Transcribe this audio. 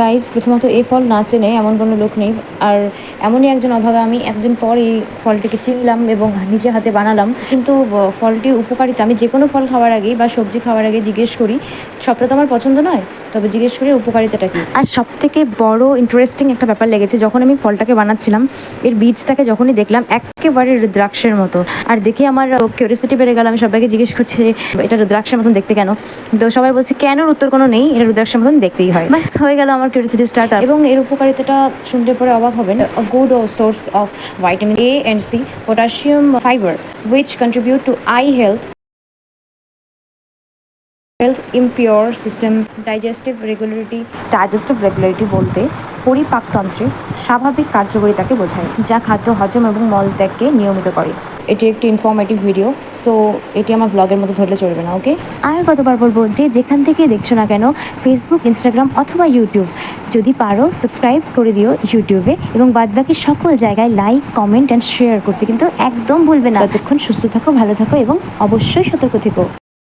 Guys প্রথমত এই ফল না চেনে এমন কোনো লোক নেই। আর এমনই একজন অভাগা আমি একদিন পর এই ফলটিকে চিনলাম এবং নিজে হাতে বানালাম। কিন্তু ফলটির উপকারিতা আমি যে কোনো ফল খাওয়ার আগে বা সবজি খাওয়ার আগে জিজ্ঞেস করি, সবটা তো আমার পছন্দ নয়। তবে জিজ্ঞেস করি উপকারিতাটা কি? আর সব থেকে বড় ইন্টারেস্টিং একটা ব্যাপার লেগেছে, যখন আমি ফলটাকে বানাচ্ছিলাম, এর বীজটাকে যখনই দেখলাম, একেবারে রুদ্রাক্ষের মতো। আর দেখে আমার কিউরিয়াসিটি বেড়ে গেল। আমি সবাইকে জিজ্ঞেস করছি, এটা রুদ্রাক্ষের মতন দেখতে কেন? তো সবাই বলছে, কেন? উত্তর কোনো নেই, এটা রুদ্রাক্ষের মতন দেখতেই হয়। বাস হয়ে গেল আমার কিউরিয়াসিটি স্টার্ট এবং এর উপকারিতাটা শুনতে পরে অবাক হবেন good source of vitamin A and C potassium fibre which contribute to eye health health impure system digestive regularity digestive regularity বলতে পরিপাকতন্ত্রে স্বাভাবিক কার্যকারিতাকে বোঝায় যা খাদ্য হজম এবং মলত্যাগকে নিয়মিত করে। এটি একটি ইনফরমেটিভ ভিডিও সো এটি আমার ব্লগের মতো ধরলে চলবে না ওকে আর কতবার বলব যে যেখান থেকে দেখছ না কেন ফেসবুক ইনস্টাগ্রাম অথবা ইউটিউব যদি পারো সাবস্ক্রাইব করে দিও ইউটিউবে এবং বাদবাকি সকল জায়গায় লাইক কমেন্ট অ্যান্ড শেয়ার করতে কিন্তু একদম ভুলবে না। ততক্ষণ সুস্থ থাকো ভালো থাকো এবং অবশ্যই সতর্ক থেকো।